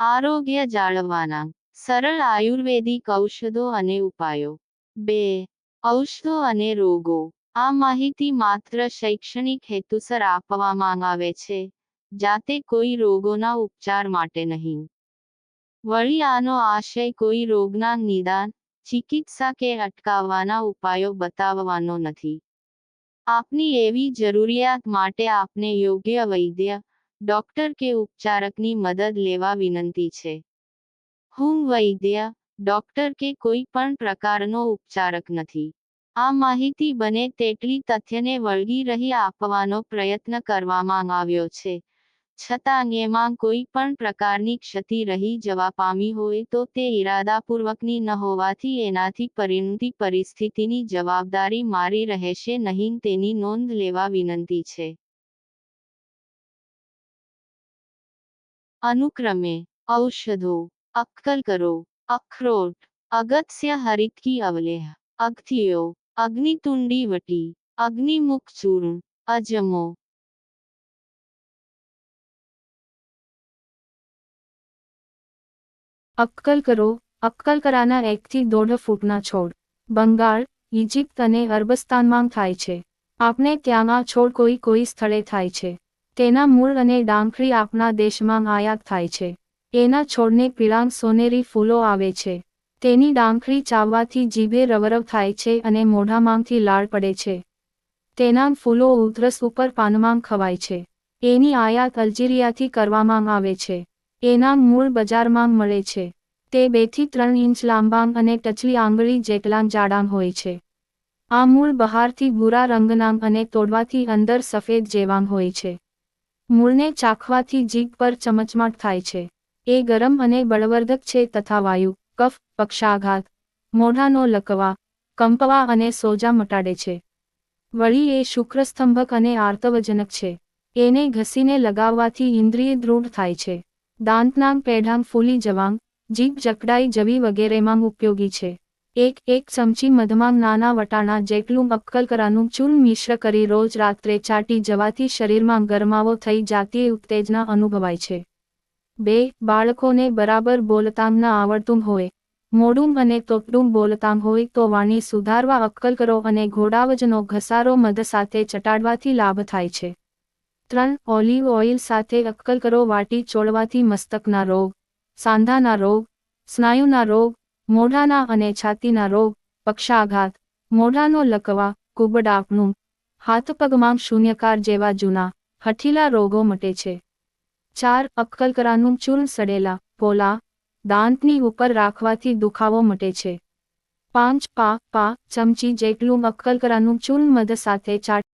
આરોગ્ય જાળવવાના સરળ આયુર્વેદિક ઔષધો અને ઉપાયો. બે, ઔષધો અને રોગો. આ માહિતી માત્ર શૈક્ષણિક હેતુસર આપવામાં આવે છે, જાતે કોઈ રોગોના ઉપચાર માટે નહીં. વળી આનો આશય કોઈ રોગના નિદાન, ચિકિત્સા કે અટકાવવાના ઉપાયો બતાવવાનો નથી. આપની એવી જરૂરિયાત માટે આપને યોગ્ય વૈદ્ય ડોક્ટર કે ઉપચારકની મદદ લેવા વિનંતી છે. હું વૈદ્ય, ડોક્ટર કે કોઈ પણ પ્રકારનો ઉપચારક નથી. આ માહિતી બને તેટલી તથ્યને વળગી રહી આપવાનો પ્રયત્ન કરવામાં આવ્યો છે. છતાં એમાં કોઈ પણ પ્રકારની ક્ષતિ રહી જવા પામી હોય તો તે ઈરાદાપૂર્વકની ન હોવાથી એનાથી પરિણતી પરિસ્થિતિની જવાબદારી મારી રહેશે નહીં તેની નોંધ લેવા વિનંતી છે. અનુક્રમે, ઔષધો અક્કલ કરો અખરોટ, અગત્ય હરિતકી અવલેહ, અગથિયો, અગ્નિતુંડી વટી, અગ્નિમુખ ચૂર્ણ, અજમો. અક્કલ કરો અક્કલ કરાના એકથી દોઢ ફૂટના છોડ, બંગાળ ઇજિપ્ત અને અરબસ્તાનમાં થાય છે. આપણે ત્યાં આ છોડ કોઈ કોઈ સ્થળે થાય છે. તેના મૂળ અને ડાંખરી આપણા દેશમાં આયાત થાય છે. એના છોડને પીળાંગ સોનેરી ફૂલો આવે છે. તેની ડાંખરી ચાવવાથી જીભે રવરવ થાય છે અને મોઢામાંથી લાળ પડે છે. તેના ફૂલો ઉધરસ ઉપર પાનમાં ખવાય છે. એની આયાત અલ્જીરિયાથી કરવામાં આવે છે. એના મૂળ બજારમાં મળે છે. તે બેથી ત્રણ ઇંચ લાંબાંગ અને ટચલી આંગળી જેટલાં જાડાંગ હોય છે. આ મૂળ બહારથી ભૂરા રંગનાંગ અને તોડવાથી અંદર સફેદ જેવાંગ હોય છે. મૂળને ચાખવાથી જીભ પર ચમચમાટ થાય છે. એ ગરમ અને બળવર્ધક છે તથા વાયુ, કફ, પક્ષાઘાત, મોઢાનો લકવા, કંપવા અને સોજા મટાડે છે. વળી એ શુક્રસ્તંભક અને આર્તવજનક છે. એને ઘસીને લગાવવાથી ઇન્દ્રિય દૃઢ થાય છે. દાંતનાંગ પેઢાંગ ફૂલી જવાંગ, જીભ જકડાઈ જવી વગેરેમાં ઉપયોગી છે. એક એક ચમચી મધમાં નાના વટાણા જેટલું અક્કલકરાનું ચૂર્ણ મિશ્ર કરી રોજ રાત્રે ચાટી જવાથી શરીરમાં ગરમાવો થઈ જાતીય ઉત્તેજના અનુભવાય છે. બે, બાળકોને બરાબર બોલતામ ના આવડતું હોય. મોડું અને તોટડું બોલતામ હોય તો વાણી સુધારવા અક્કલ કરો અને ઘોડાવજનો ઘસારો મધ સાથે ચટાડવાથી લાભ થાય છે. ત્રણ, ઓલિવ ઓઇલ સાથે અક્કલ કરો વાટી ચોળવાથી મસ્તકના રોગ, સાંધાના રોગ, સ્નાયુના રોગ મોઢાના અને છાતીના રોગ, પક્ષાઘાત, મોઢાનો લકવા, કુબડાપણું, હાથપગમાં શૂન્યકાર જેવા જૂના, હઠીલા રોગો મટે છે. ચાર અક્કલકરાનું ચૂર્ણ સડેલા, પોલા, દાંતની ઉપર રાખવાથી દુખાવો મટે છે. પાંચ પા પા, ચમચી જેટલું અક્કલકરાનું ચૂર્ણ મધ સાથે ચાટ